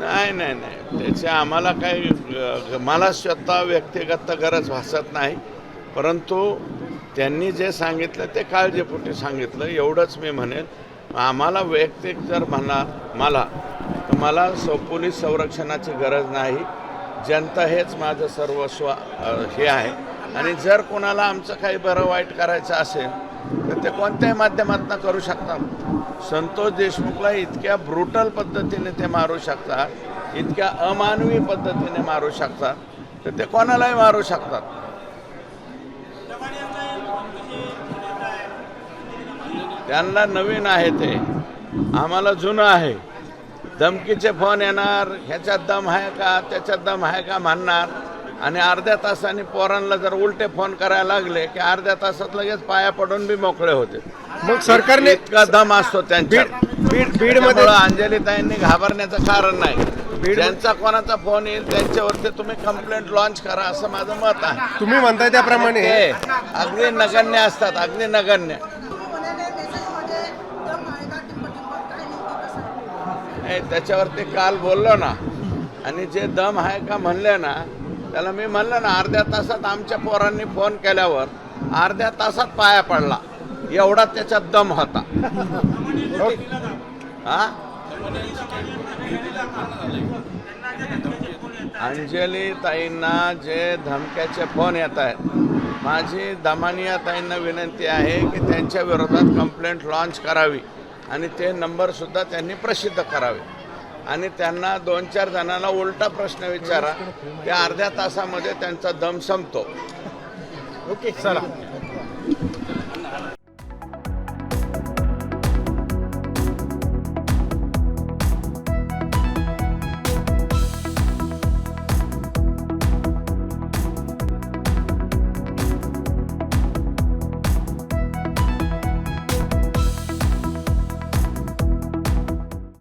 नाही नाही नाही. त्याचे आम्हाला काही मला स्वतः व्यक्तिगत गरज भासत नाही. परंतु त्यांनी जे सांगितलं ते काळजीपोटी सांगितलं. एवढंच मी म्हणेन. आम्हाला वैयक्तिक जर म्हणा मला तर मला स पोलीस संरक्षणाची गरज नाही. जनता हेच माझं सर्वस्व हे आहे. आणि जर कोणाला आमचं काही बरं वाईट करायचं असेल तर ते कोणत्याही माध्यमातून करू शकतात संतोष देशमुखला इतक्या ब्रुटल पद्धतीने ते मारू शकतात इतक्या अमानवी पद्धतीने मारू शकतात तर ते कोणालाही मारू शकतात. त्यांना नवीन आहे ते. आम्हाला जुनं आहे. धमकीचे फोन येणार ह्याच्यात दम आहे का त्याच्यात दम आहे का म्हणणार. आणि अर्ध्या तासाने पोरांना जर उलटे फोन करायला लागले की अर्ध्या तासात लगेच पाया पडून बी मोकळे होते. मग सरकारने इतका दम असतो त्यांच्या बीड बीडमध्ये अंजलीताईंनी घाबरण्याचं कारण नाही. ज्यांचा कोणाचा फोन येईल त्यांच्यावरती तुम्ही कंप्लेंट लॉन्च करा असं माझं मत आहे. तुम्ही म्हणताय त्याप्रमाणे. अगदी नगण्य असतात अगदी नगण्य. त्याच्यावरती काल बोललो ना. आणि जे दम आहे का म्हणले ना त्याला मी म्हणलं ना अर्ध्या तासात आमच्या पोरांनी फोन केल्यावर अर्ध्या तासात पाया पडला. एवढा त्याच्यात दम होता. हा? अंजली ताईंना जे धमक्याचे फोन येत आहेत माझी दमानिया ताईंना विनंती आहे की त्यांच्या विरोधात कंप्लेंट लॉन्च करावी आणि ते नंबरसुद्धा त्यांनी प्रसिद्ध करावे. आणि त्यांना दोन चार जणांना उलटा प्रश्न विचारा. त्या अर्ध्या तासामध्ये त्यांचा दम संपतो. ओके चला.